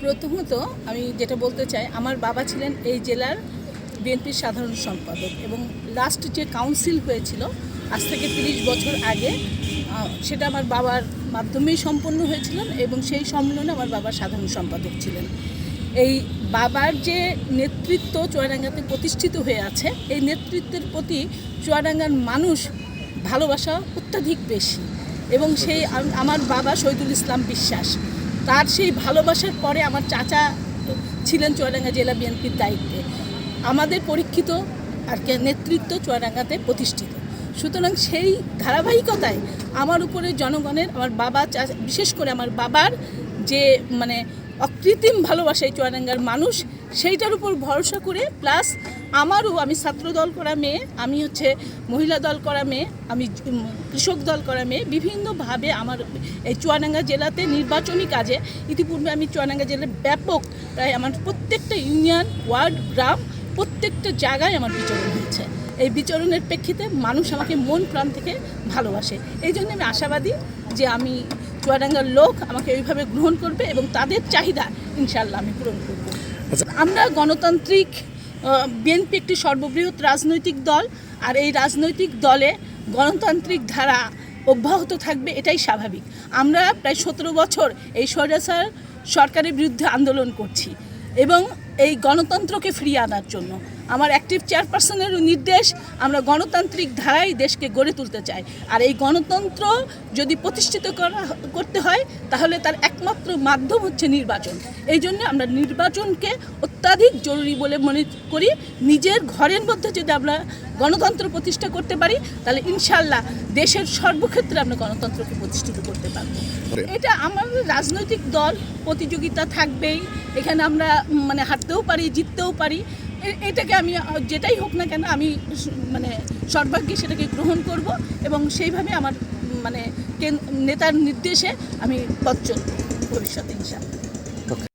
প্রথমত আমি যেটা বলতে চাই, আমার বাবা ছিলেন এই জেলার বিএনপির সাধারণ সম্পাদক এবং লাস্ট যে কাউন্সিল হয়েছিল, আজ থেকে তিরিশ বছর আগে সেটা আমার বাবার মাধ্যমেই সম্পন্ন হয়েছিল এবং সেই সম্মেলনে আমার বাবা সাধারণ সম্পাদক ছিলেন। এই বাবার যে নেতৃত্ব চুয়াডাঙ্গাতে প্রতিষ্ঠিত হয়ে আছে, এই নেতৃত্বের প্রতি চুয়াডাঙ্গার মানুষ ভালোবাসা অত্যাধিক বেশি এবং সেই আমার বাবা শহীদুল ইসলাম বিশ্বাস। তার সেই ভালোবাসার পরে আমার চাচা ছিলেন চুয়াডাঙ্গা জেলা বিএনপির দায়িত্বে। আমাদের পরীক্ষিত আর নেতৃত্ব চুয়াডাঙ্গাতে প্রতিষ্ঠিত। সুতরাং সেই ধারাবাহিকতায় আমার উপরে জনগণের, আমার বাবা বিশেষ করে আমার বাবার যে মানে অকৃত্রিম ভালোবাসা এই চুয়াডাঙ্গার মানুষ, সেইটার উপর ভরসা করে প্লাস আমারও আমি ছাত্র দল করা মেয়ে, আমি হচ্ছে মহিলা দল করা মেয়ে, আমি কৃষক দল করা মেয়ে, বিভিন্নভাবে আমার এই চুয়াডাঙ্গা জেলাতে নির্বাচনী কাজে, ইতিপূর্বে আমি চুয়াডাঙ্গা জেলার ব্যাপক প্রায় আমার প্রত্যেকটা ইউনিয়ন, ওয়ার্ড, গ্রাম, প্রত্যেকটা জায়গায় আমার বিচরণ হয়েছে। এই বিচরণের প্রেক্ষিতে মানুষ আমাকে মন প্রাণ থেকে ভালোবাসে। এই জন্য আমি আশাবাদী যে আমি চুয়াডাঙ্গার লোক আমাকে এইভাবে গ্রহণ করবে এবং তাদের চাহিদা ইনশাল্লাহ আমি পূরণ করব আচ্ছা। আমরা গণতান্ত্রিক বিএনপি একটি সর্ববৃহৎ রাজনৈতিক দল আর এই রাজনৈতিক দলে গণতান্ত্রিক ধারা অব্যাহত থাকবে এটাই স্বাভাবিক আমরা প্রায় সতেরো বছর এই স্বৈরাচার সরকারের বিরুদ্ধে আন্দোলন করছি এবং এই গণতন্ত্রকে ফিরিয়ে আনার জন্য। আমার অ্যাক্টিভ চেয়ারপারসনের নির্দেশ, আমরা গণতান্ত্রিক ধারায় দেশকে গড়ে তুলতে চাই। আর এই গণতন্ত্র যদি প্রতিষ্ঠিত করা, করতে হয়, তাহলে তার একমাত্র মাধ্যম হচ্ছে নির্বাচন। এই জন্য আমরা নির্বাচনকে অত্যাধিক জরুরি বলে মনে করি। নিজের ঘরের মধ্যে যদি আমরা গণতন্ত্র প্রতিষ্ঠা করতে পারি, তাহলে ইনশাল্লাহ দেশের সর্বক্ষেত্রে আমরা গণতন্ত্রকে প্রতিষ্ঠিত করতে পারব। এটা আমাদের রাজনৈতিক দল, প্রতিযোগিতা থাকবেই। এখানে আমরা মানে মানে হারতেও পারি, জিততেও পারি। এটাকে আমি যেটাই হোক না কেন আমি মানে সর্বাগ্যে সেটাকে গ্রহণ করব এবং সেইভাবে আমার মানে নেতার নির্দেশে আমি পথ চলব ভবিষ্যতে ইনশাল্লাহ